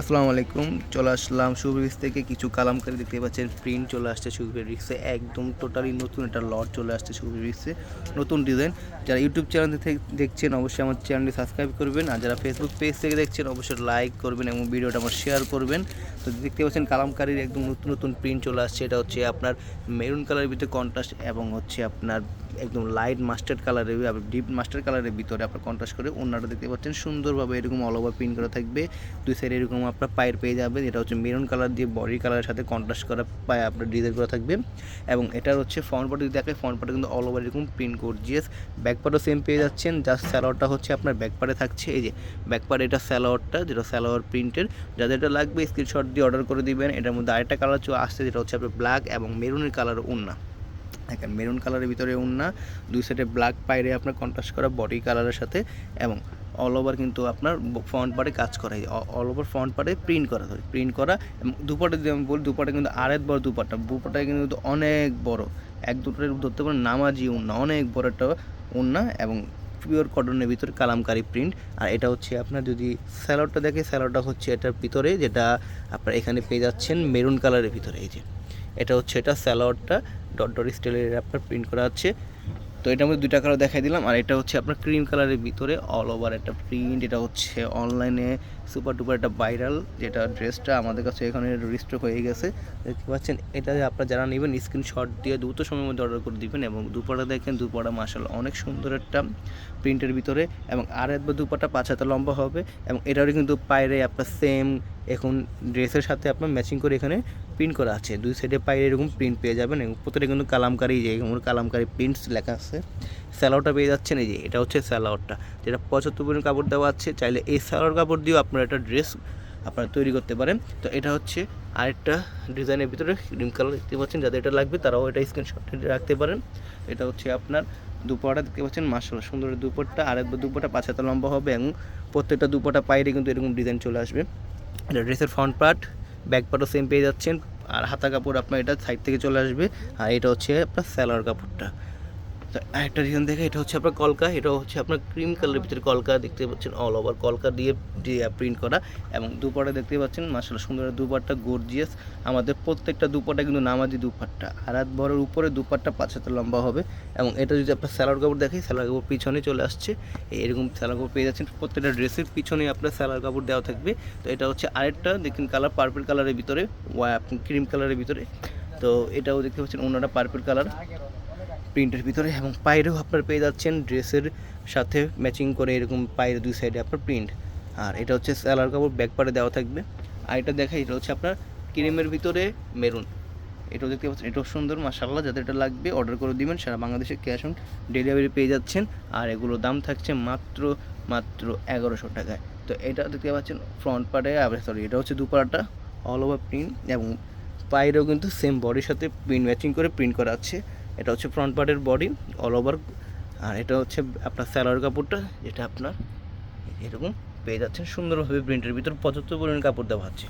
আসসালামু আলাইকুম, চলে আসলাম সুব্রিক্স থেকে কিছু কালামকারি দেখতে পাচ্ছেন। প্রিন্ট চলে আসছে সুব্রিক্সে একদম টোটালি নতুন একটা লট চলে আসছে সুব্রিক্সে নতুন ডিজাইন যারা ইউটিউব চ্যানেল থেকে দেখছেন অবশ্যই আমার চ্যানেলটি সাবস্ক্রাইব করবেন। আর যারা ফেসবুক পেজ থেকে দেখছেন, অবশ্যই লাইক করবেন এবং ভিডিওটা আমার শেয়ার করবেন। তো দেখতে পাচ্ছেন কালামকারির একদম নতুন নতুন প্রিন্ট চলে আসছে। এটা হচ্ছে আপনার মেরুন কালারের ভিতরে কন্ট্রাস্ট এবং হচ্ছে আপনার একদম লাইট মাস্টার্ড কালারের ডিপ মাস্টার কালারের ভিতরে আপনার কন্ট্রাস্ট করে অন্যটা দেখতে পাচ্ছেন। সুন্দরভাবে এরকম অল ওভার প্রিন্ট করা থাকবে। দুই সাইডে এরকম আপনার পায়ের পেয়ে যাবে এটা হচ্ছে মেরুন কালার দিয়ে বডি কালারের সাথে কন্ট্রাস্ট করা পায়ে আপনার ডিজাইন করা থাকবে। এবং এটার হচ্ছে ফ্রন্ট পার্টে যদি দেখে ফ্রন্ট পার্টে কিন্তু অল ওভার এরকম প্রিন্ট গর্জিয়াস ব্যাক পার্টও সেম পেয়ে যাচ্ছেন। জাস্ট স্যালোয়ারটা হচ্ছে আপনার ব্যাক পার্টে থাকছে। এই যে ব্যাক পার্টে এটা স্যালোয়ারটা যেটা স্যালোয়ার প্রিন্টের যাদের এটা লাগবে স্ক্রিনশট দিয়ে অর্ডার করে দিবেন। এটার মধ্যে আরেকটা কালার আসছে, যেটা হচ্ছে আপনার ব্ল্যাক এবং মেরুনের কালার উন্না দেখেন মেরুন কালারের ভিতরে উন্না দুই সাইডে ব্ল্যাক পাইরে আপনার কন্ট্রাস্ট করা বডি কালারের সাথে এবং অল ওভার কিন্তু আপনার ফ্রন্ট পার্টে কাজ করা। অল ওভার ফ্রন্ট পার্টে প্রিন্ট করা সরি প্রিন্ট করা এবং দুপাটে যদি আমি বলি, দুপাটে কিন্তু আরেক বড় দুপাটা দুপাটটা কিন্তু অনেক বড়। এক দুটোর ধরতে পারেন নামাজি উন্না অনেক বড় একটা উন্না এবং পিওর কটনের ভিতরে কালামকারি প্রিন্ট আর এটা হচ্ছে আপনার যদি স্যালোডটা দেখে স্যালোডটা হচ্ছে এটার ভিতরে যেটা আপনার এখানে পেয়ে যাচ্ছেন মেরুন কালারের ভিতরে, এই যে। এটা হচ্ছে, এটা স্যালোয়ারটা, ডট ডট স্টাইলের আপনার প্রিন্ট করা আছে। তো এটার মধ্যে দুইটা কালার দেখাই দিলাম, আর এটা হচ্ছে আপনার ক্রিম কালারের ভিতরে অল ওভার একটা প্রিন্ট এটা হচ্ছে অনলাইনে সুপার টুপার একটা ভাইরাল যেটা ড্রেসটা আমাদের কাছে এখানে রিস্টক হয়ে গেছে। দেখতে পাচ্ছেন, এটা আপনারা যারা নেবেন স্ক্রিনশট দিয়ে দ্রুত সময়ের মধ্যে অর্ডার করে দিবেন, এবং দুপাটা দেখেন, দুপাটা মাসাল অনেক সুন্দর একটা প্রিন্টের ভিতরে, এবং আর একবার দুপাটা পাঁচ হাতে লম্বা হবে, এবং এটারও কিন্তু পায়রে আপনার সেম এখন ড্রেসের সাথে আপনার ম্যাচিং করে এখানে প্রিন্ট করা আছে। দুই সাইডে পায়ে এরকম প্রিন্ট পেয়ে যাবেন এবং প্রত্যেকটা কিন্তু কালামকারি যে কালামকারি প্রিন্টস লেখা আছে স্যালাওটা পেয়ে যাচ্ছেন এই যে, এটা হচ্ছে স্যালাওয়ারটা যেটা পঁচাত্তর পরিমাণ কাপড় দেওয়া আছে, চাইলে এই স্যালাওয়ার কাপড় দিয়েও আপনারা একটা ড্রেস আপনারা তৈরি করতে পারেন। তো এটা হচ্ছে আরেকটা ডিজাইনের ভিতরে ক্রিম কালার দেখতে পাচ্ছেন, যাদের এটা লাগবে তারাও এটা স্ক্রিনশট রাখতে পারেন। এটা হচ্ছে আপনার দুপাটা দেখতে পাচ্ছেন মাসাল্লাহ সুন্দর দুপাটটা আর একবার দুপাটা পাঁচ হাতে লম্বা হবে এবং প্রত্যেকটা দুপাটা পাইরে কিন্তু এরকম ডিজাইন চলে আসবে। এটা ড্রেসের ফ্রন্ট পার্ট ব্যাক পার্টও সেম পেয়ে যাচ্ছেন। আর হাতা কাপড় আপনার এটা সাইড থেকে চলে আসবে। আর এটা হচ্ছে আপনার স্যালোয়ার কাপড়টা। তো আরেকটা ডিজাইন দেখে, এটা হচ্ছে আপনার কলকা, এটা হচ্ছে আপনার ক্রিম কালারের ভিতরে কলকা দেখতে পাচ্ছেন অল ওভার কলকা দিয়ে দিয়ে প্রিন্ট করা এবং দুপাটা দেখতে পাচ্ছেন মাসাল্লাহ সুন্দর দুপাটটা গর্জিয়াস আমাদের প্রত্যেকটা দুপাটা কিন্তু নামাজি দুপাট্টা। আর হাত বড়ের উপরে দুপাট্টা পাঁচ হাতে লম্বা হবে এবং এটা যদি আপনার স্যালার কাপড় দেখে স্যালার কাপড় পিছনে চলে আসছে এরকম স্যালার কাপড় পেয়ে যাচ্ছেন, প্রত্যেকটা ড্রেসের পিছনে আপনার স্যালার কাপড় দেওয়া থাকবে। তো এটা হচ্ছে আরেকটা, দেখুন কালার পার্পল কালারের ভিতরে ক্রিম কালারের ভিতরে। তো এটাও দেখতে পাচ্ছেন অন্যটা পার্পল কালার প্রিন্টের ভিতরে এবং পায়েরও আপনার পেয়ে যাচ্ছেন ড্রেসের সাথে ম্যাচিং করে এরকম পায়ের দুই সাইডে আপনার প্রিন্ট। আর এটা হচ্ছে স্যালার কাপড় ব্যাক পারে দেওয়া থাকবে। আর এটা দেখা এটা হচ্ছে আপনার ক্রিমের ভিতরে মেরুন। এটাও দেখতে পাচ্ছেন, এটাও সুন্দর মাসাল্লাহ যাদের এটা লাগবে অর্ডার করে দিবেন, সারা বাংলাদেশে ক্যাশ অন ডেলিভারি পেয়ে যাচ্ছেন। আর এগুলোর দাম থাকছে মাত্র মাত্র এগারোশো টাকায়। তো এটা দেখতে পাচ্ছেন ফ্রন্ট পার্টে সরি এটা হচ্ছে দুপাড়াটা অল ওভার প্রিন্ট এবং পায়েরও কিন্তু সেম বডির সাথে প্রিন্ট ম্যাচিং করে প্রিন্ট করা আছে। এটা হচ্ছে ফ্রন্ট পার্টের বডি অল ওভার আর এটা হচ্ছে আপনার স্যালোয়ার কাপড়টা, যেটা আপনার এরকম পেয়ে যাচ্ছেন সুন্দরভাবে প্রিন্টের ভিতর পঁচাত্তর পরিমাণ কাপড় দেওয়া আছে।